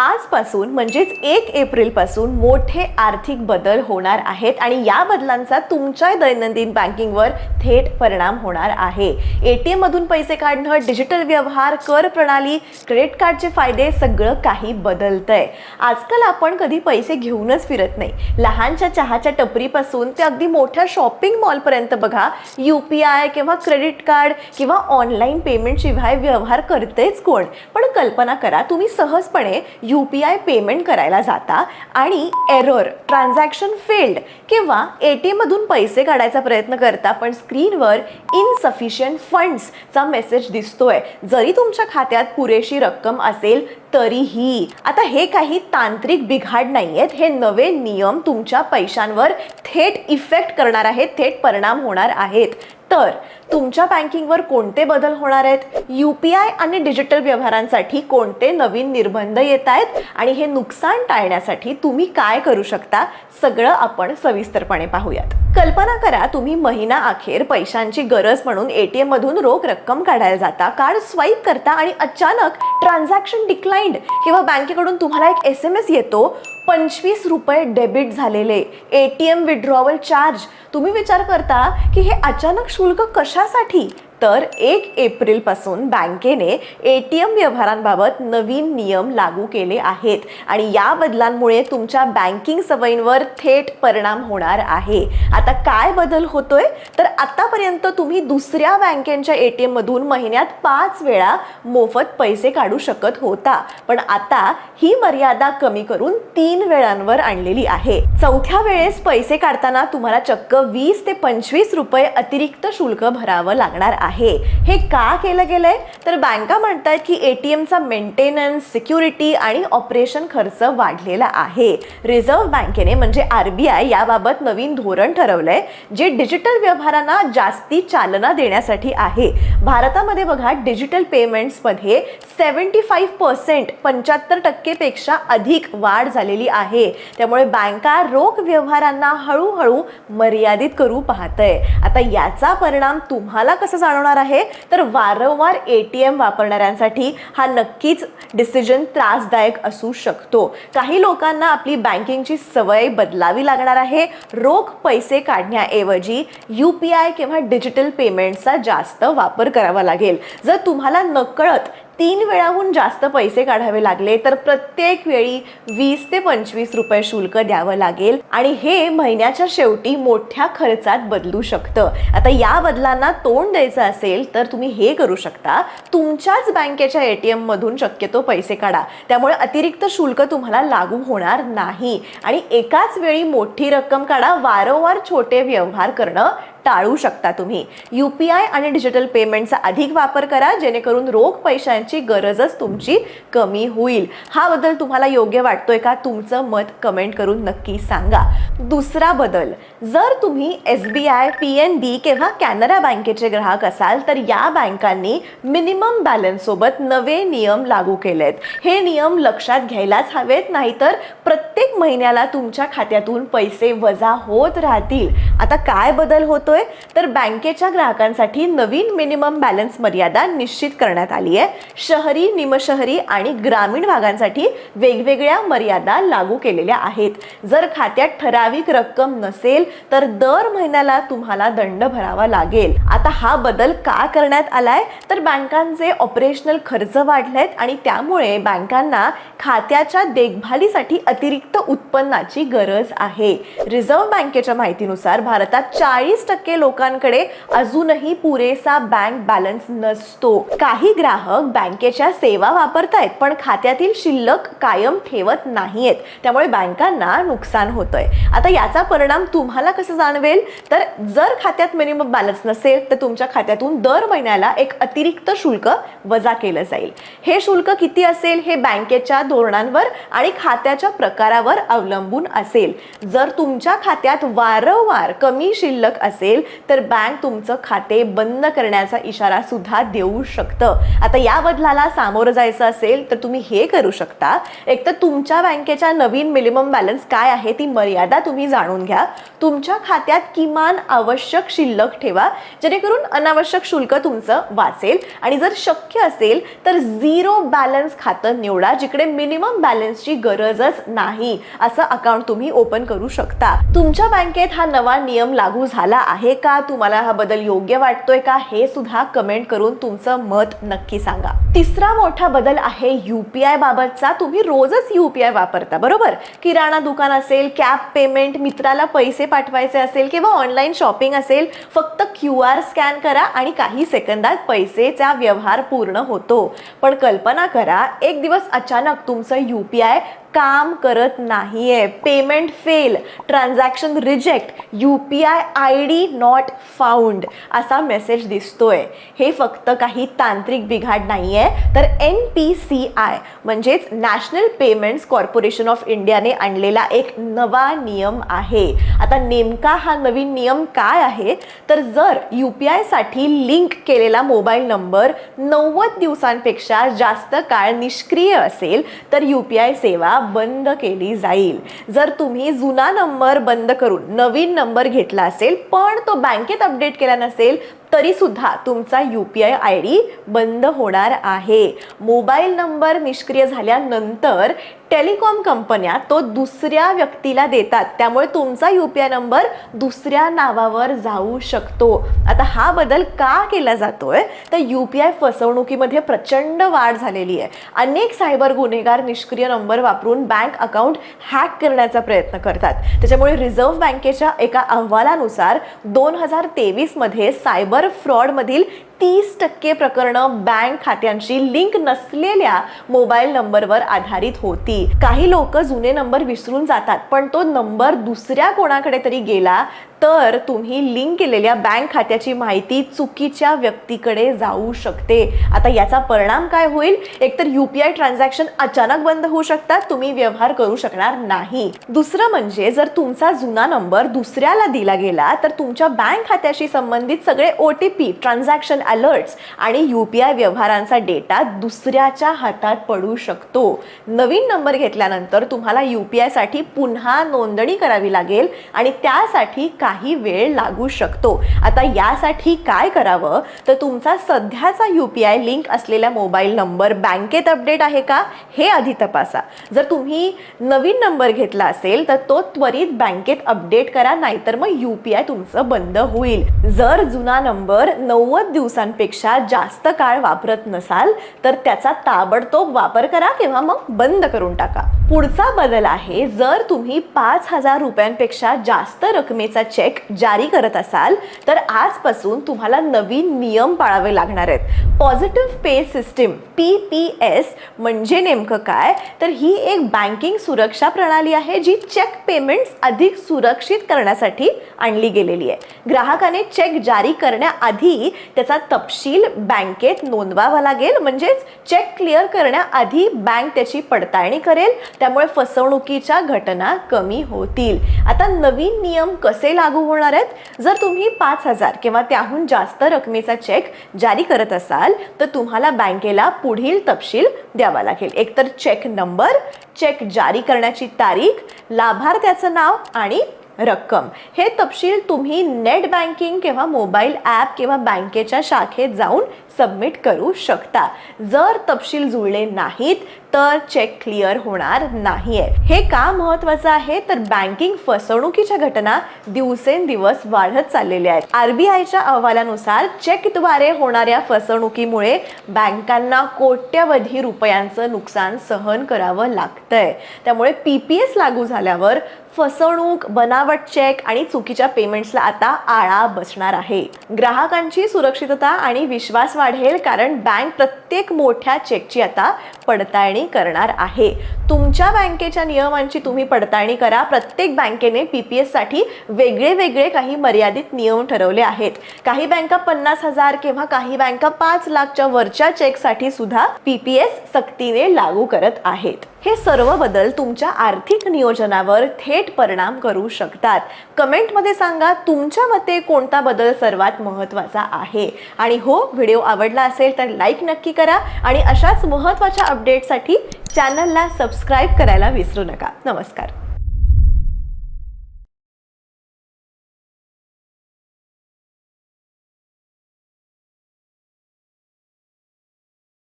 आजपासून म्हणजेच एक एप्रिलपासून मोठे आर्थिक बदल होणार आहेत आणि या बदलांचा तुमच्या दैनंदिन बँकिंगवर थेट परिणाम होणार आहे. एटीएम मधून पैसे काढणं डिजिटल व्यवहार कर प्रणाली क्रेडिट कार्डचे फायदे सगळं काही बदलतंय. आजकाल आपण कधी पैसे घेऊनच फिरत नाही. लहानच्या चहाच्या टपरीपासून ते अगदी मोठ्या शॉपिंग मॉलपर्यंत बघा यू पी आय किंवा क्रेडिट कार्ड किंवा ऑनलाईन पेमेंट शिवाय व्यवहार करतेच कोण? पण कल्पना करा तुम्ही सहजपणे यू पी आय पेमेंट करायला जाता आणि एरर ट्रान्झॅक्शन फेल्ड किंवा ए टी एममधून पैसे काढायचा प्रयत्न करता पण स्क्रीनवर इनसफिशियंट फंड्सचा मेसेज दिसतोय. जरी तुमच्या खात्यात पुरेशी रक्कम असेल तरीही आता हे काही तांत्रिक बिघाड नाही आहेत हे नवे नियम तुमच्या पैशांवर थेट इफेक्ट करणार आहेत थेट परिणाम होणार आहेत. तर तुमच्या बँकिंगवर कोणते बदल होणार आहेत? यू पी आय आणि डिजिटल व्यवहारांसाठी कोणते नवीन निर्बंध येत आहेत? आणि हे नुकसान टाळण्यासाठी तुम्ही काय करू शकता? सगळं आपण सविस्तरपणे पाहूयात. कल्पना करा तुम्ही महिना अखेर पैशांची गरज म्हणून एटीएम मधून रोख रक्कम काढायला जाता. कार्ड स्वाईप करता आणि अचानक ट्रान्झॅक्शन डिक्लाइंड किंवा बँकेकडून तुम्हाला एक एस एम एस येतो पंचवीस रुपये डेबिट झालेले. A T M withdrawal charge तुम्ही विचार करता की हे अचानक शुल्क कशासाठी? तर एक एप्रिलपासून बँकेने ए टी एम व्यवहारांबाबत नवीन नियम लागू केले आहेत आणि या बदलांमुळे तुमच्या बँकिंग सवयींवर थेट परिणाम होणार आहे. आता काय बदल होतोय? तर आतापर्यंत तुम्ही दुसऱ्या बँकेच्या ए टी एममधून महिन्यात पाच वेळा मोफत पैसे काढू शकत होता. पण आता ही मर्यादा कमी करून तीन वेळांवर आणलेली आहे. चौथ्या वेळेस पैसे काढताना तुम्हाला चक्क वीस ते पंचवीस रुपये अतिरिक्त शुल्क भरावं लागणार आहे. हे का केलं गेलंय? तर बँका म्हणतात की एटीएमचा मेंटेनन्स सिक्युरिटी आणि ऑपरेशन खर्च वाढलेला आहे. रिझर्व्ह बँकेने म्हणजे आरबीआय याबाबत नवीन धोरण ठरवलंय जे डिजिटल व्यवहारांना जास्ती चालना देण्यासाठी आहे. भारतामध्ये बघा डिजिटल पेमेंट्समध्ये सेवन्टी फाईव्ह पर्सेंट पंच्याहत्तर टक्केपेक्षा अधिक वाढ झालेली आहे. त्यामुळे बँका रोख व्यवहारांना हळूहळू मर्यादित करू पाहतय. आता याचा परिणाम तुम्हाला कसं जाणवणार आहे. तर वारंवार ए टी एम वापरणाऱ्यांसाठी हा नक्कीच डिसिजन त्रासदायक असू शकतो. काही लोकांना आपली बँकिंगची सवय बदलावी लागणार आहे. रोख पैसे काढण्याऐवजी यू पी आय किंवा डिजिटल पेमेंटचा जास्त वापर करावा लागेल. जर तुम्हाला नकळत तीन वेळाहून जास्त पैसे काढावे लागले तर प्रत्येक वेळी वीस ते पंचवीस रुपये शुल्क द्यावं लागेल. आणि हे महिन्याच्या शेवटी मोठ्या खर्चात बदलू शकतं. आता या बदलांना तोंड द्यायचं असेल तर तुम्ही हे करू शकता. तुमच्याच बँकेच्या ए टी एममधून शक्यतो पैसे काढा. त्यामुळे अतिरिक्त शुल्क तुम्हाला लागू होणार नाही. आणि एकाच वेळी मोठी रक्कम काढा. वारंवार छोटे व्यवहार करणं टाळू शकता तुम्ही. यू पी आय आणि डिजिटल पेमेंटचा अधिक वापर करा जेणेकरून रोख पैशांची गरजच तुमची कमी होईल. हा बदल तुम्हाला योग्य वाटतोय का? तुमचं मत कमेंट करून नक्की सांगा. दुसरा बदल. जर तुम्ही S B I P N B किंवा कॅनरा बँकेचे ग्राहक असाल तर या बँकांनी मिनिमम बॅलन्स सोबत नवे नियम लागू केलेत. हे नियम लक्षात घ्यायलाच हवेत नाहीतर प्रत्येक महिन्याला तुमच्या खात्यातून पैसे वजा होत राहतील. आता काय बदल होतोय? तर बँकेच्या ग्राहकांसाठी नवीन मिनिमम बॅलन्स मर्यादा निश्चित करण्यात आली आहे शहरी निमशहरी आणि ग्रामीण भागांसाठी वेगवेगळ्या मर्यादा लागू केलेल्या आहेत. जर खात्यात ठराविक रक्कम नसेल तर दर महिन्याला तुम्हाला दंड भरावा लागेल. आता हा बदल का करण्यात आलाय? तर बँकांचे ऑपरेशनल खर्च वाढलेत आणि त्यामुळे बँकांना खात्याच्या देखभालीसाठी अतिरिक्त उत्पन्नाची गरज आहे. रिझर्व्ह बँकेच्या माहितीनुसार भारतात चाळीस टक्के लोकांकडे अजूनही पुरेसा बँक बॅलन्स नसतो. काही ग्राहक बँक बँकेच्या सेवा वापरतायत पण खात्यातील शिल्लक कायम ठेवत नाहीयेत. त्यामुळे बँकांना नुकसान होतंय. आता याचा परिणाम तुम्हाला कसं जाणवेल? तर जर खात्यात मिनिमम बॅलन्स नसेल तर तुमच्या खात्यातून दर महिन्याला एक अतिरिक्त शुल्क वजा केलं जाईल. हे शुल्क किती असेल? हे बँकेच्या धोरणांवर आणि खात्याच्या प्रकारावर अवलंबून असेल. जर तुमच्या खात्यात वारंवार कमी शिल्लक असेल असेल तर बँक तुमचं खाते बंद करण्याचा इशारा सुद्धा देऊ शकतं. आता या बदलाला सामोरं जायचं असेल तर तुम्ही हे करू शकता. एक तर तुमच्या बँकेच्या नवीन मिनिमम बॅलन्स काय आहे ती मर्यादा तुम्ही जाणून घ्या. तुमच्या खात्यात किमान आवश्यक शिल्लक ठेवा जेणेकरून अनावश्यक शुल्क तुमचं वाचेल. आणि जर शक्य असेल तर झिरो बॅलन्स खातं निवडा जिकडे मिनिमम बॅलन्सची गरजच नाही असं अकाउंट तुम्ही ओपन करू शकता. तुमच्या बँकेत हा नवा नियम लागू झाला आहे का? तुम्हाला हा बदल योग्य वाटतोय का? हे सुद्धा कमेंट करून तुमचं मत नक्की सांगा. तिसरा मोठा बदल आहे यू पी बाबतचा. तुम्ही रोजच यू पी आय वापरता बरोबर? किराणा दुकान असेल कॅब पेमेंट मित्राला पैसे पाठवायचे असेल किंवा ऑनलाईन शॉपिंग असेल फक्त क्यू आर स्कॅन करा आणि काही सेकंदात पैसेचा व्यवहार पूर्ण होतो. पण कल्पना करा एक दिवस अचानक तुमचं यू पी आय काम करत नाही आहे payment fail transaction reject U P I I D not found असा मेसेज दिसतोय. हे फक्त काही तांत्रिक बिघाड नाही आहे तर एन पी सी आय म्हणजेच नॅशनल पेमेंट्स कॉर्पोरेशन ऑफ इंडियाने आणलेला एक नवा नियम आहे. आता नेमका हा नवीन नियम काय आहे? तर जर यू पी आयसाठी लिंक केलेला मोबाईल नंबर नव्वद दिवसांपेक्षा जास्त काळ निष्क्रिय असेल तर यू पी आय सेवा बंद केली जाईल. जर तुम्ही जुना नंबर बंद करून नवीन नंबर घेतला असेल पण तो बँकेत अपडेट केला नसेल तरी सुद्धा तुमचा U P I I D बंद होणार आहे. मोबाईल नंबर निष्क्रिय झाल्यानंतर टेलिकॉम कंपन्या तो दुसऱ्या व्यक्तीला देतात. त्यामुळे तुमचा यू पी आय नंबर दुसऱ्या नावावर जाऊ शकतो. आता हा बदल का केला जातोय? तर यू पी आय फसवणुकीमध्ये प्रचंड वाढ झालेली आहे. अनेक सायबर गुन्हेगार निष्क्रिय नंबर वापरून बँक अकाउंट हॅक करण्याचा प्रयत्न करतात. त्याच्यामुळे रिझर्व्ह बँकेच्या एका अहवालानुसार दोन हजार तेवीसमध्ये सायबर फ्रॉडमधील तीस टक्के प्रकरणं बँक खात्यांशी लिंक नसलेल्या मोबाईल नंबरवर आधारित होती. काही लोक जुने नंबर विसरून जातात पण तो नंबर दुसऱ्या कोणाकडे तरी गेला तर तुम्ही लिंक केलेल्या बँक खात्याची माहिती चुकीच्या व्यक्तीकडे जाऊ शकते. आता याचा परिणाम काय होईल? एकतर यू पी आय ट्रान्झॅक्शन अचानक बंद होऊ शकतात तुम्ही व्यवहार करू शकणार नाही. दुसरं म्हणजे जर तुमचा जुना नंबर दुसऱ्याला दिला गेला तर तुमच्या बँक खात्याशी संबंधित सगळे O T P transaction alerts आणि यू पी आय व्यवहारांचा डेटा दुसऱ्याच्या हातात पडू शकतो. नवीन नंबर घेतल्यानंतर तुम्हाला यू पी आयसाठी पुन्हा नोंदणी करावी लागेल आणि त्यासाठी काही वेळ लागू शकतो. आता यासाठी काय करावं? तर तुमचा सध्याचा यू पी आय लिंक असलेला मोबाईल नंबर बँकेत अपडेट आहे का? हे आधी तपासा. जर तुम्ही नवीन नंबर घेतला असेल तर तो त्वरित बँकेत अपडेट करा नाहीतर मग यू पी आय तुमचं बंद होईल. जर जुना नंबर नव्वद दिवसात दिवसांपेक्षा जास्त काळ वापरत नसाल तर त्याचा ताबडतोब वापर करा किंवा मग बंद करून टाका. पुढचा बदल आहे जर तुम्ही पाच हजार रुपयांपेक्षा जास्त रकमेचा चेक जारी करत असाल तर आजपासून तुम्हाला नवीन नियम पाळावे लागणार आहेत. Positive pay system P P S म्हणजे नेमकं काय? तर ही एक बँकिंग सुरक्षा प्रणाली आहे जी चेक पेमेंट्स अधिक सुरक्षित करण्यासाठी आणली गेलेली आहे. ग्राहकाने चेक जारी करण्याआधी त्याचा तपशील बँकेत नोंदवावा लागेल म्हणजेच चेक क्लिअर करण्याआधी बँक त्याची पडताळणी करेल. त्यामुळे फसवणुकीच्या घटना कमी होतील. आता नवीन नियम कसे लागू होणार आहेत? जर तुम्ही पाच हजार किंवा त्याहून जास्त रकमेचा चेक जारी करत असाल तर तुम्हाला बँकेला पुढील तपशील द्यावा लागेल. एकतर चेक नंबर चेक जारी करण्याची तारीख लाभार्थ्याचं नाव आणि रक्कम. हे तपशील तुम्ही नेट बँकिंग किंवा मोबाईल ॲप किंवा बँकेच्या शाखेत जाऊन सबमिट करू शकता. जर तपशील जुळले नाहीत तर चेक क्लिअर होणार नाहीये. हे का महत्वाचं आहे? तर बँकिंग फसवणुकीच्या घटना दिवसेंदिवस वाढत चाललेल्या आहेत. आरबीआयच्या अहवालानुसार चेकद्वारे होणाऱ्या फसवणुकीमुळे बँकांना कोट्यवधी रुपयांचं नुकसान सहन करावं लागतंय. त्यामुळे पी पी एस लागू झाल्यावर फसवणूक बनावट चेक आणि चुकीच्या पेमेंट्सला आता आळा बसणार आहे. ग्राहकांची सुरक्षितता आणि विश्वास वाढेल कारण बँक प्रत्येक मोठ्या चेकची आता पडताळणी करणार आहे. तुमच्या बँकेच्या नियमांची तुम्ही पडताळणी करा. प्रत्येक बँकेने पी पी एससाठी वेगळे वेगळे काही मर्यादित नियम ठरवले आहेत. काही बँका पन्नास हजार किंवा काही बँका पाच लाखच्या वरच्या चेकसाठी सुद्धा पी पी एस सक्तीने लागू करत आहेत. हे सर्व बदल तुमच्या आर्थिक नियोजनावर थेट परिणाम करू शकतात. कमेंटमध्ये सांगा तुमच्या मते कोणता बदल सर्वात महत्त्वाचा आहे? आणि हो व्हिडिओ आवडला असेल तर लाईक नक्की करा आणि अशाच महत्त्वाच्या अपडेटसाठी चॅनलला सबस्क्राईब करायला विसरू नका. नमस्कार.